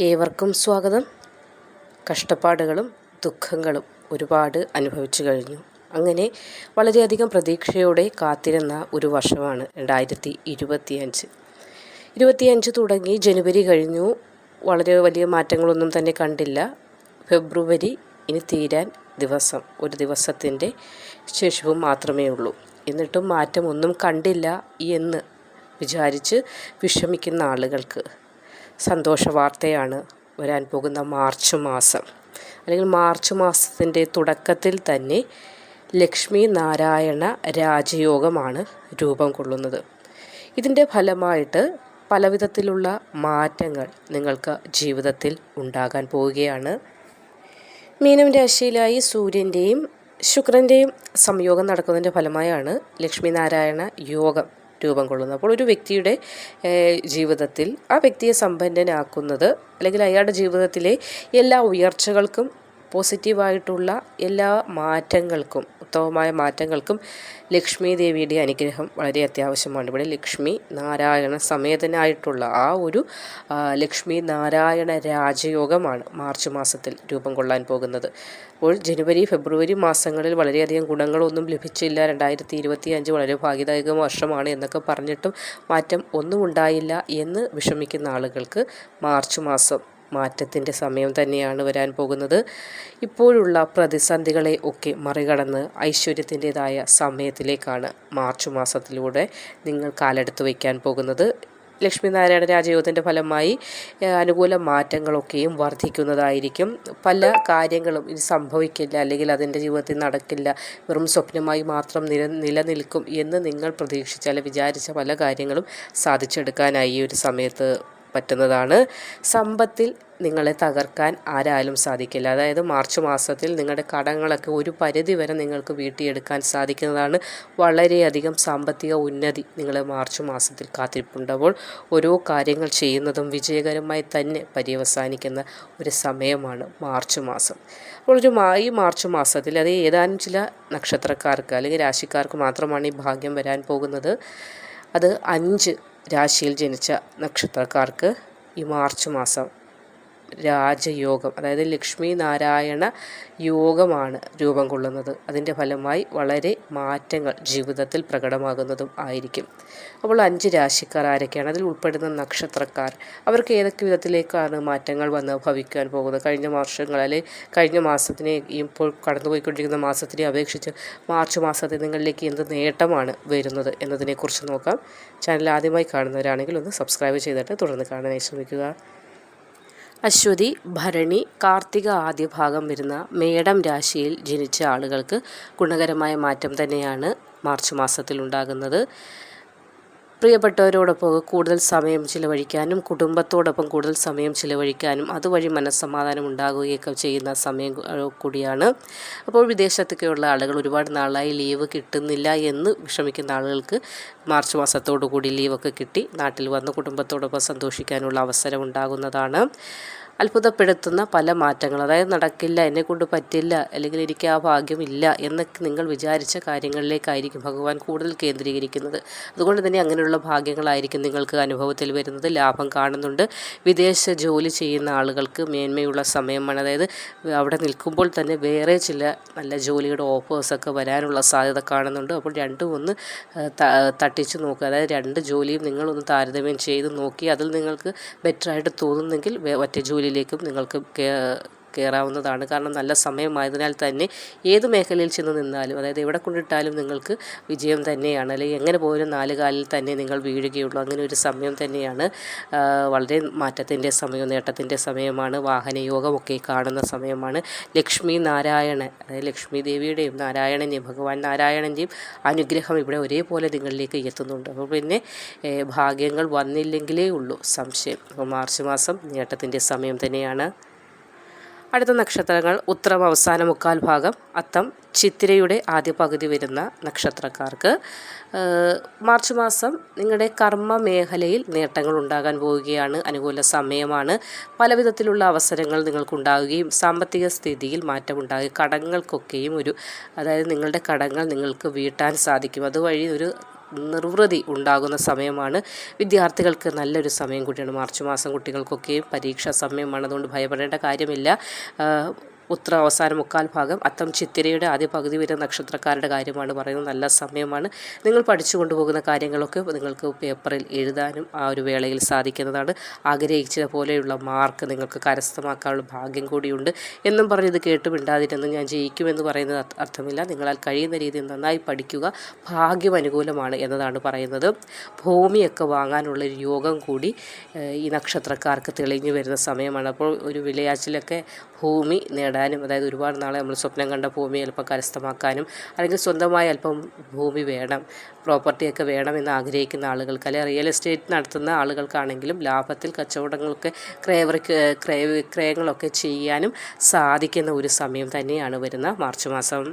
ഏവർക്കും സ്വാഗതം. കഷ്ടപ്പാടുകളും ദുഃഖങ്ങളും ഒരുപാട് അനുഭവിച്ചു കഴിഞ്ഞു. അങ്ങനെ വളരെയധികം പ്രതീക്ഷയോടെ കാത്തിരുന്ന ഒരു വർഷമാണ് രണ്ടായിരത്തി ഇരുപത്തിയഞ്ച്. ഇരുപത്തിയഞ്ച് തുടങ്ങി ജനുവരി കഴിഞ്ഞു. വളരെ വലിയ മാറ്റങ്ങളൊന്നും തന്നെ കണ്ടില്ല. ഫെബ്രുവരി ഇനി തീരാൻ ദിവസം ഒരു ദിവസത്തിന്റെ ശേഷവും മാത്രമേ ഉള്ളൂ. എന്നിട്ടും മാറ്റമൊന്നും കണ്ടില്ല എന്ന് വിചാരിച്ച് വിഷമിക്കുന്ന ആളുകൾക്ക്. സന്തോഷ വാർത്തയാണ് വരാൻ പോകുന്ന മാർച്ച് മാസം. അല്ലെങ്കിൽ മാർച്ച് മാസത്തിന്റെ തുടക്കത്തിൽ തന്നെ ലക്ഷ്മി നാരായണ രാജയോഗമാണ് രൂപം കൊള്ളുന്നത്. ഇതിന്റെ ഫലമായിട്ട് പലവിധത്തിലുള്ള മാറ്റങ്ങൾ നിങ്ങൾക്ക് ജീവിതത്തിൽ ഉണ്ടാകാൻ പോവുകയാണ്. മീനം രാശിയിലായി സൂര്യന്റെയും ശുക്രന്റെയും സംയോഗം നടക്കുന്നതിന്റെ ഫലമായാണ് ലക്ഷ്മി നാരായണ യോഗം. രൂപം കൊള്ളുന്നത് അപ്പോൾ ഒരു വ്യക്തിയുടെ ജീവിതത്തിൽ ആ വ്യക്തിയെ സമ്പന്നനാക്കുന്നത് അല്ലെങ്കിൽ അയാളുടെ ജീവിതത്തിലെ എല്ലാ ഉയർച്ചകൾക്കും പോസിറ്റീവായിട്ടുള്ള എല്ലാ മാറ്റങ്ങൾക്കും ഉത്തമമായ മാറ്റങ്ങൾക്കും ലക്ഷ്മി ദേവിയുടെ അനുഗ്രഹം വളരെ അത്യാവശ്യമാണ്. ഇവിടെ ലക്ഷ്മി നാരായണ സമേതനായിട്ടുള്ള ആ ഒരു ലക്ഷ്മി നാരായണ രാജയോഗമാണ് മാർച്ച് മാസത്തിൽ രൂപം കൊള്ളാൻ പോകുന്നത്. അപ്പോൾ ജനുവരി ഫെബ്രുവരി മാസങ്ങളിൽ വളരെയധികം ഗുണങ്ങളൊന്നും ലഭിച്ചില്ല. രണ്ടായിരത്തി ഇരുപത്തി അഞ്ച് വളരെ ഭാഗ്യദായക വർഷമാണ് എന്നൊക്കെ പറഞ്ഞിട്ടും മാറ്റം ഒന്നും ഉണ്ടായില്ല എന്ന് വിഷമിക്കുന്ന ആളുകൾക്ക് മാർച്ച് മാസം മാറ്റത്തിന്റെ സമയം തന്നെയാണ് വരാൻ പോകുന്നത്. ഇപ്പോഴുള്ള പ്രതിസന്ധികളെ ഒക്കെ മറികടന്ന് ഐശ്വര്യത്തിന്റെതായ സമയത്തിലേക്കാണ് മാർച്ച് മാസത്തിലൂടെ നിങ്ങൾ കാലെടുത്ത് വയ്ക്കാൻ പോകുന്നത്. ലക്ഷ്മിനാരായണ രാജയോഗത്തിന്റെ ഫലമായി അനുകൂല മാറ്റങ്ങളൊക്കെയും വർദ്ധിക്കുന്നതായിരിക്കും പല കാര്യങ്ങളും ഇത് സംഭവിക്കില്ല അല്ലെങ്കിൽ അതിന്റെ ജീവിതത്തിൽ നടക്കില്ല. വെറും സ്വപ്നമായി മാത്രം നില നിലനിൽക്കും എന്ന് നിങ്ങൾ പ്രതീക്ഷിച്ച അല്ലെങ്കിൽ വിചാരിച്ച പല കാര്യങ്ങളും സാധിച്ചെടുക്കാനായി ഈ ഒരു സമയത്ത് പറ്റുന്നതാണ്. സമ്പത്തിൽ നിങ്ങളെ തകർക്കാൻ ആരാലും സാധിക്കില്ല. അതായത് മാർച്ച് മാസത്തിൽ നിങ്ങളുടെ കടങ്ങളൊക്കെ ഒരു പരിധി വരെ നിങ്ങൾക്ക് വീട്ടിയെടുക്കാൻ സാധിക്കുന്നതാണ്. വളരെയധികം സാമ്പത്തിക ഉന്നതി നിങ്ങളെ മാർച്ച് മാസത്തിൽ കാത്തിരിപ്പുണ്ടപ്പോൾ ഓരോ കാര്യങ്ങൾ ചെയ്യുന്നതും വിജയകരമായി തന്നെ പര്യവസാനിക്കുന്ന ഒരു സമയമാണ് മാർച്ച് മാസം. അപ്പോൾ ഒരു ഈ മാർച്ച് മാസത്തിൽ അത് ഏതാനും ചില നക്ഷത്രക്കാർക്ക് അല്ലെങ്കിൽ രാശിക്കാർക്ക് മാത്രമാണ് ഈ ഭാഗ്യം വരാൻ പോകുന്നത്. അത് അഞ്ച് രാശിയിൽ ജനിച്ച നക്ഷത്രക്കാർക്ക് ഈ മാർച്ച് മാസം രാജയോഗം അതായത് ലക്ഷ്മി നാരായണ യോഗമാണ് രൂപം കൊള്ളുന്നത്. അതിന്റെ ഫലമായി വളരെ മാറ്റങ്ങൾ ജീവിതത്തിൽ പ്രകടമാകുന്നതും ആയിരിക്കും. അപ്പോൾ അഞ്ച് രാശിക്കാർ ആരൊക്കെയാണ്? അതിൽ ഉൾപ്പെടുന്ന നക്ഷത്രക്കാർ. അവർക്ക് ഏതൊക്കെ വിധത്തിലേക്കാണ് മാറ്റങ്ങൾ വന്ന് ഭവിക്കാൻ പോകുന്നത്? കഴിഞ്ഞ വർഷങ്ങൾ അല്ലെങ്കിൽ കഴിഞ്ഞ മാസത്തിനെ ഇപ്പോൾ കടന്നുപോയിക്കൊണ്ടിരിക്കുന്ന മാസത്തിനെ അപേക്ഷിച്ച് മാർച്ച് മാസത്തിൽ നിങ്ങളിലേക്ക് എന്ത് നേട്ടമാണ് വരുന്നത് എന്നതിനെക്കുറിച്ച് നോക്കാം. ചാനൽ ആദ്യമായി കാണുന്നവരാണെങ്കിൽ ഒന്ന് സബ്സ്ക്രൈബ് ചെയ്തിട്ട് തുടർന്ന് കാണാനായി ശ്രമിക്കുക. അശ്വതി ഭരണി കാർത്തിക ആദ്യ ഭാഗം വരുന്ന മേടം രാശിയിൽ ജനിച്ച ആളുകൾക്ക് ഗുണകരമായ മാറ്റം തന്നെയാണ് മാർച്ച് മാസത്തിൽ ഉണ്ടാകുന്നത്. പ്രിയപ്പെട്ടവരോടൊപ്പം കൂടുതൽ സമയം ചിലവഴിക്കാനും കുടുംബത്തോടൊപ്പം കൂടുതൽ സമയം ചിലവഴിക്കാനും അതുവഴി മനസ്സമാധാനം ഉണ്ടാകുകയൊക്കെ ചെയ്യുന്ന സമയം കൂടിയാണ്. അപ്പോൾ വിദേശത്തൊക്കെയുള്ള ആളുകൾ ഒരുപാട് നാളായി ലീവ് കിട്ടുന്നില്ല എന്ന് വിഷമിക്കുന്ന ആളുകൾക്ക് മാർച്ച് മാസത്തോടു കൂടി ലീവൊക്കെ കിട്ടി. നാട്ടിൽ വന്ന് കുടുംബത്തോടൊപ്പം സന്തോഷിക്കാനുള്ള അവസരം ഉണ്ടാകുന്നതാണ്. അത്ഭുതപ്പെടുത്തുന്ന പല മാറ്റങ്ങൾ. അതായത് നടക്കില്ല എന്നെക്കൊണ്ട് പറ്റില്ല അല്ലെങ്കിൽ എനിക്ക് ആ ഭാഗ്യമില്ല എന്നൊക്കെ നിങ്ങൾ വിചാരിച്ച കാര്യങ്ങളിലേക്കായിരിക്കും ഭഗവാൻ കൂടുതൽ കേന്ദ്രീകരിക്കുന്നത്. അതുകൊണ്ട് തന്നെ അങ്ങനെയുള്ള ഭാഗ്യങ്ങളായിരിക്കും നിങ്ങൾക്ക് അനുഭവത്തിൽ വരുന്നത്. ലാഭം കാണുന്നുണ്ട്. വിദേശ ജോലി ചെയ്യുന്ന ആളുകൾക്ക് മേന്മയുള്ള സമയമാണ്. അതായത് അവിടെ നിൽക്കുമ്പോൾ തന്നെ വേറെ ചില നല്ല ജോലിയുടെ ഓഫേഴ്സൊക്കെ വരാനുള്ള സാധ്യത കാണുന്നുണ്ട്. അപ്പോൾ രണ്ടും ഒന്ന് തട്ടിച്ച് നോക്കുക. അതായത് രണ്ട് ജോലിയും നിങ്ങളൊന്ന് താരതമ്യം ചെയ്ത് നോക്കി അതിൽ നിങ്ങൾക്ക് ബെറ്ററായിട്ട് തോന്നുന്നെങ്കിൽ മറ്റേ ജോലി ജോലിയിലേക്കും നിങ്ങൾക്ക് കയറാവുന്നതാണ്. കാരണം നല്ല സമയമായതിനാൽ തന്നെ ഏത് മേഖലയിൽ ചെന്ന് നിന്നാലും അതായത് എവിടെ കൊണ്ടിട്ടാലും നിങ്ങൾക്ക് വിജയം തന്നെയാണ്. അല്ലെങ്കിൽ എങ്ങനെ പോലും നാല് കാലിൽ തന്നെ നിങ്ങൾ വീഴുകയുള്ളൂ. അങ്ങനെ ഒരു സമയം തന്നെയാണ് വളരെ മാറ്റത്തിന്റെ സമയം നേട്ടത്തിന്റെ സമയമാണ് വാഹനയോഗമൊക്കെ കാണുന്ന സമയമാണ്. ലക്ഷ്മി നാരായണൻ അതായത് ലക്ഷ്മി ദേവിയുടെയും നാരായണന്റെയും ഭഗവാൻ നാരായണന്റെയും അനുഗ്രഹം ഇവിടെ ഒരേപോലെ നിങ്ങളിലേക്ക് എത്തുന്നുണ്ട്. അപ്പോൾ പിന്നെ ഭാഗ്യങ്ങൾ വന്നില്ലെങ്കിലേ ഉള്ളൂ. സംശയം. അപ്പോൾ മാർച്ച് മാസം നേട്ടത്തിന്റെ സമയം തന്നെയാണ്. അടുത്ത നക്ഷത്രങ്ങൾ ഉത്തരം അവസാന മുക്കാൽ ഭാഗം അത്തം ചിത്തിരയുടെ ആദ്യ പകുതി വരുന്ന നക്ഷത്രക്കാർക്ക്. മാർച്ച് മാസം നിങ്ങളുടെ കർമ്മ മേഖലയിൽ നേട്ടങ്ങൾ ഉണ്ടാകാൻ പോവുകയാണ്. അനുകൂല സമയമാണ്. പലവിധത്തിലുള്ള അവസരങ്ങൾ നിങ്ങൾക്കുണ്ടാവുകയും സാമ്പത്തിക സ്ഥിതിയിൽ മാറ്റമുണ്ടാകുകയും കടങ്ങൾക്കൊക്കെയും ഒരു അതായത് നിങ്ങളുടെ കടങ്ങൾ നിങ്ങൾക്ക് വീട്ടാൻ സാധിക്കും. അതുവഴി ഒരു നിർവൃതി ഉണ്ടാകുന്ന സമയമാണ്. വിദ്യാർത്ഥികൾക്ക് നല്ലൊരു സമയം കൂടിയാണ്. മാർച്ച് മാസം കുട്ടികൾക്കൊക്കെ പരീക്ഷാ സമയമാണ് അതുകൊണ്ട് ഭയപ്പെടേണ്ട കാര്യമില്ല. ഉത്ര അവസാന മുക്കാൽ ഭാഗം അത്തം ചിത്തിരയുടെ ആദ്യ പകുതി വരെ നക്ഷത്രക്കാരുടെ കാര്യമാണ് പറയുന്നത്. നല്ല സമയമാണ്. നിങ്ങൾ പഠിച്ചു കൊണ്ടുപോകുന്ന കാര്യങ്ങളൊക്കെ നിങ്ങൾക്ക് പേപ്പറിൽ എഴുതാനും ആ ഒരു വേളയിൽ സാധിക്കുന്നതാണ്. ആഗ്രഹിച്ചത് പോലെയുള്ള മാർക്ക് നിങ്ങൾക്ക് കരസ്ഥമാക്കാനുള്ള ഭാഗ്യം കൂടിയുണ്ട് എന്നും പറഞ്ഞ് ഇത് കേട്ട് മിണ്ടാതിരുന്ന് ഞാൻ ജയിക്കുമെന്ന് പറയുന്നത് അർത്ഥമില്ല. നിങ്ങളാൽ കഴിയുന്ന രീതിയിൽ നന്നായി പഠിക്കുക ഭാഗ്യം അനുകൂലമാണ് എന്നതാണ് പറയുന്നത്. ഭൂമിയൊക്കെ വാങ്ങാനുള്ള ഒരു യോഗം കൂടി ഈ നക്ഷത്രക്കാർക്ക് തെളിഞ്ഞു വരുന്ന സമയമാണ്. അപ്പോൾ ഒരു വിലയാച്ചിലൊക്കെ ഭൂമി നേടാനും അതായത് ഒരുപാട് നാളെ നമ്മൾ സ്വപ്നം കണ്ട ഭൂമി അല്പം കരസ്ഥമാക്കാനും അല്ലെങ്കിൽ സ്വന്തമായി അല്പം ഭൂമി വേണം പ്രോപ്പർട്ടിയൊക്കെ വേണമെന്ന് ആഗ്രഹിക്കുന്ന ആളുകൾക്ക് അല്ലെങ്കിൽ റിയൽ എസ്റ്റേറ്റ് നടത്തുന്ന ആളുകൾക്കാണെങ്കിലും ലാഭത്തിൽ കച്ചവടങ്ങളൊക്കെ ക്രയവർക്ക് ക്രയ വിക്രയങ്ങളൊക്കെ ചെയ്യാനും സാധിക്കുന്ന ഒരു സമയം തന്നെയാണ് വരുന്ന മാർച്ച് മാസം.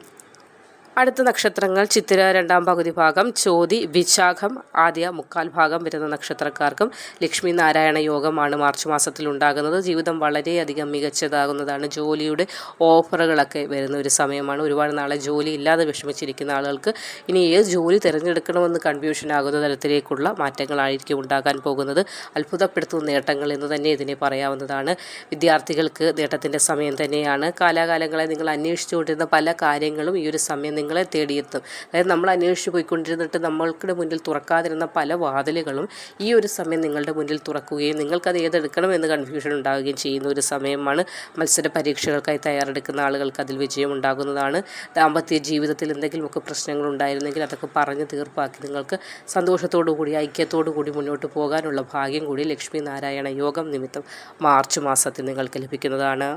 അടുത്ത നക്ഷത്രങ്ങൾ ചിത്തിര രണ്ടാം പകുതി ഭാഗം ചോതി വിശാഖം ആദ്യ മുക്കാൽ ഭാഗം വരുന്ന നക്ഷത്രക്കാർക്കും ലക്ഷ്മി നാരായണ യോഗമാണ് മാർച്ച് മാസത്തിൽ ഉണ്ടാകുന്നത്. ജീവിതം വളരെയധികം മികച്ചതാകുന്നതാണ്. ജോലിയുടെ ഓഫറുകളൊക്കെ വരുന്ന ഒരു സമയമാണ്. ഒരുപാട് നാളെ ജോലി ഇല്ലാതെ വിഷമിച്ചിരിക്കുന്ന ആളുകൾക്ക് ഇനി ഏത് ജോലി തിരഞ്ഞെടുക്കണമെന്ന് കൺഫ്യൂഷൻ ആകുന്ന തരത്തിലേക്കുള്ള മാറ്റങ്ങളായിരിക്കും ഉണ്ടാകാൻ പോകുന്നത്. അത്ഭുതപ്പെടുത്തുന്ന നേട്ടങ്ങൾ എന്ന് തന്നെ ഇതിനെ പറയാവുന്നതാണ്. വിദ്യാർത്ഥികൾക്ക് നേട്ടത്തിന്റെ സമയം തന്നെയാണ്. കാലാകാലങ്ങളെ നിങ്ങൾ അന്വേഷിച്ചുകൊണ്ടിരുന്ന പല കാര്യങ്ങളും ഈ ഒരു സമയം നിങ്ങളെ തേടിയെത്തും. അതായത് നമ്മൾ അന്വേഷിച്ച് പോയിക്കൊണ്ടിരുന്നിട്ട് നമ്മൾക്കിടെ മുന്നിൽ തുറക്കാതിരുന്ന പല വാതിലുകളും ഈ ഒരു സമയം നിങ്ങളുടെ മുന്നിൽ തുറക്കുകയും നിങ്ങൾക്കത് ഏതെടുക്കണം എന്ന് കൺഫ്യൂഷൻ ഉണ്ടാവുകയും ചെയ്യുന്ന ഒരു സമയമാണ് മത്സര പരീക്ഷകൾക്കായി തയ്യാറെടുക്കുന്ന ആളുകൾക്ക് അതിൽ വിജയം ഉണ്ടാകുന്നതാണ് ദാമ്പത്യ ജീവിതത്തിൽ എന്തെങ്കിലുമൊക്കെ പ്രശ്നങ്ങൾ ഉണ്ടായിരുന്നെങ്കിൽ അതൊക്കെ പറഞ്ഞ് തീർപ്പാക്കി നിങ്ങൾക്ക് സന്തോഷത്തോടു കൂടി ഐക്യത്തോടു കൂടി മുന്നോട്ട് പോകാനുള്ള ഭാഗ്യം കൂടി ലക്ഷ്മി നാരായണ യോഗം നിമിത്തം മാർച്ച് മാസത്തിൽ നിങ്ങൾക്ക് ലഭിക്കുന്നതാണ്.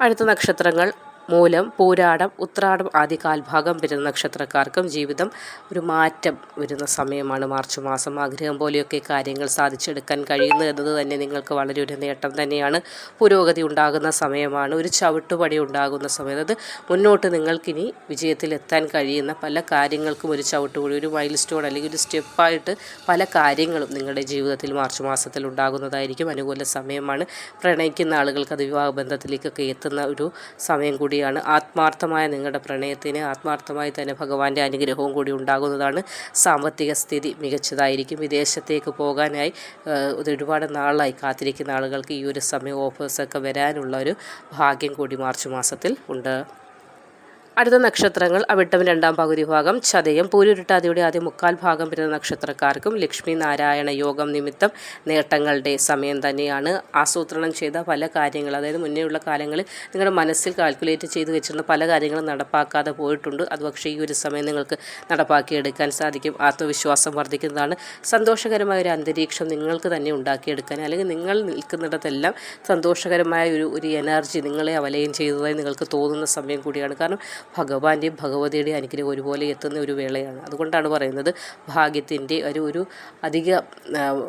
അടുത്ത നക്ഷത്രങ്ങൾ മൂലം പൂരാടം ഉത്രാടം ആദ്യ കാൽഭാഗം വരുന്ന നക്ഷത്രക്കാർക്കും ജീവിതം ഒരു മാറ്റം വരുന്ന സമയമാണ്. മാർച്ച് മാസം ആഗ്രഹം പോലെയൊക്കെ കാര്യങ്ങൾ സാധിച്ചെടുക്കാൻ കഴിയുന്നു എന്നത് തന്നെ നിങ്ങൾക്ക് വളരെ ഒരു നേട്ടം തന്നെയാണ്. പുരോഗതി ഉണ്ടാകുന്ന സമയമാണ്. ഒരു ചവിട്ടുപടി ഉണ്ടാകുന്ന സമയം. അതായത് മുന്നോട്ട് നിങ്ങൾക്കിനി വിജയത്തിലെത്താൻ കഴിയുന്ന പല കാര്യങ്ങൾക്കും ഒരു ചവിട്ടുപടി ഒരു മൈൽ സ്റ്റോൺ അല്ലെങ്കിൽ ഒരു സ്റ്റെപ്പായിട്ട് പല കാര്യങ്ങളും നിങ്ങളുടെ ജീവിതത്തിൽ മാർച്ച് മാസത്തിൽ ഉണ്ടാകുന്നതായിരിക്കും. അനുകൂല സമയമാണ്. പ്രണയിക്കുന്ന ആളുകൾക്ക് അത് വിവാഹ ബന്ധത്തിലേക്കൊക്കെ എത്തുന്ന ഒരു സമയം കൂടിയാണ് ആത്മാർത്ഥമായ നിങ്ങളുടെ പ്രണയത്തിന് ആത്മാർത്ഥമായി തന്നെ ഭഗവാന്റെ അനുഗ്രഹവും കൂടി ഉണ്ടാകുന്നതാണ് സാമ്പത്തിക സ്ഥിതി മികച്ചതായിരിക്കും. വിദേശത്തേക്ക് പോകാനായി ഒരുപാട് നാളായി കാത്തിരിക്കുന്ന ആളുകൾക്ക് ഈ ഒരു സമയം ഓഫേഴ്സൊക്കെ വരാനുള്ള ഒരു ഭാഗ്യം കൂടി മാർച്ച് മാസത്തിൽ ഉണ്ട്. അടുത്ത നക്ഷത്രങ്ങൾ അവിട്ടം രണ്ടാം പകുതി ഭാഗം ചതയം പൂരുരുട്ടാതിയുടെ ആദ്യ മുക്കാൽ ഭാഗം വരുന്ന നക്ഷത്രക്കാർക്കും ലക്ഷ്മി നാരായണ യോഗം നിമിത്തം നേട്ടങ്ങളുടെ സമയം തന്നെയാണ്. ആസൂത്രണം ചെയ്ത പല കാര്യങ്ങൾ അതായത് മുന്നേയുള്ള കാലങ്ങളിൽ നിങ്ങളുടെ മനസ്സിൽ കാൽക്കുലേറ്റ് ചെയ്ത് വെച്ചിരുന്ന പല കാര്യങ്ങളും നടപ്പാക്കാതെ പോയിട്ടുണ്ട്. അത് പക്ഷേ ഈ ഒരു സമയം നിങ്ങൾക്ക് നടപ്പാക്കിയെടുക്കാൻ സാധിക്കും. ആത്മവിശ്വാസം വർദ്ധിക്കുന്നതാണ് സന്തോഷകരമായ ഒരു അന്തരീക്ഷം നിങ്ങൾക്ക് തന്നെ ഉണ്ടാക്കിയെടുക്കാൻ. അല്ലെങ്കിൽ നിങ്ങൾ നിൽക്കുന്നിടത്തെല്ലാം സന്തോഷകരമായ ഒരു ഒരു എനർജി നിങ്ങളെ അവലയം ചെയ്തതായി നിങ്ങൾക്ക് തോന്നുന്ന സമയം കൂടിയാണ്. കാരണം ഭഗവാന്റെയും ഭഗവതിയുടെയും അനുഗ്രഹം ഒരുപോലെ എത്തുന്ന ഒരു വേളയാണ്. അതുകൊണ്ടാണ് പറയുന്നത് ഭാഗ്യത്തിന്റെ ഒരു ഒരു അധിക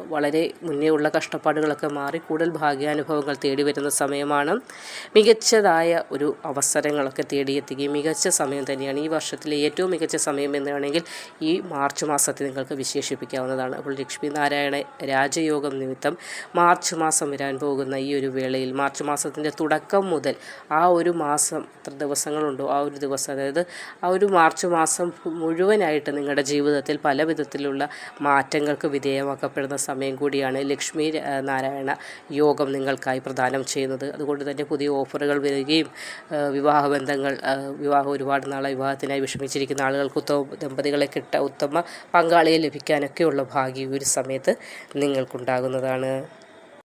വളരെ മുന്നേ ഉള്ള കഷ്ടപ്പാടുകളൊക്കെ മാറി കൂടുതൽ ഭാഗ്യാനുഭവങ്ങൾ തേടി വരുന്ന സമയമാണ്. മികച്ചതായ ഒരു അവസരങ്ങളൊക്കെ തേടിയെത്തുകയും മികച്ച സമയം തന്നെയാണ് ഈ വർഷത്തിലെ ഏറ്റവും മികച്ച സമയം എന്ന് വേണമെങ്കിൽ ഈ മാർച്ച് മാസത്തെ നിങ്ങൾക്ക് വിശേഷിപ്പിക്കാവുന്നതാണ്. അപ്പോൾ ലക്ഷ്മി നാരായണ രാജയോഗം നിമിത്തം മാർച്ച് മാസം വരാൻ പോകുന്ന ഈ ഒരു വേളയിൽ മാർച്ച് മാസത്തിന്റെ തുടക്കം മുതൽ ആ ഒരു മാസം എത്ര ദിവസങ്ങളുണ്ടോ ആ ഒരു ദിവസം അതായത് ആ ഒരു മാർച്ച് മാസം മുഴുവനായിട്ട് നിങ്ങളുടെ ജീവിതത്തിൽ പല വിധത്തിലുള്ള മാറ്റങ്ങൾക്ക് വിധേയമാക്കപ്പെടുന്ന സമയം കൂടിയാണ് ലക്ഷ്മി നാരായണ യോഗം നിങ്ങൾക്കായി പ്രദാനം ചെയ്യുന്നത്. അതുകൊണ്ട് തന്നെ പുതിയ ഓഫറുകൾ വരികയും വിവാഹ വിവാഹബന്ധങ്ങൾ വിവാഹം ഒരുപാട് നാളെ വിവാഹത്തിനായി വിഷമിച്ചിരിക്കുന്ന ആളുകൾക്ക് ഉത്തമ ദമ്പതികളെ കിട്ട ഉത്തമ പങ്കാളിയെ ലഭിക്കാനൊക്കെയുള്ള ഭാഗ്യം ഒരു സമയത്ത് നിങ്ങൾക്കുണ്ടാകുന്നതാണ്.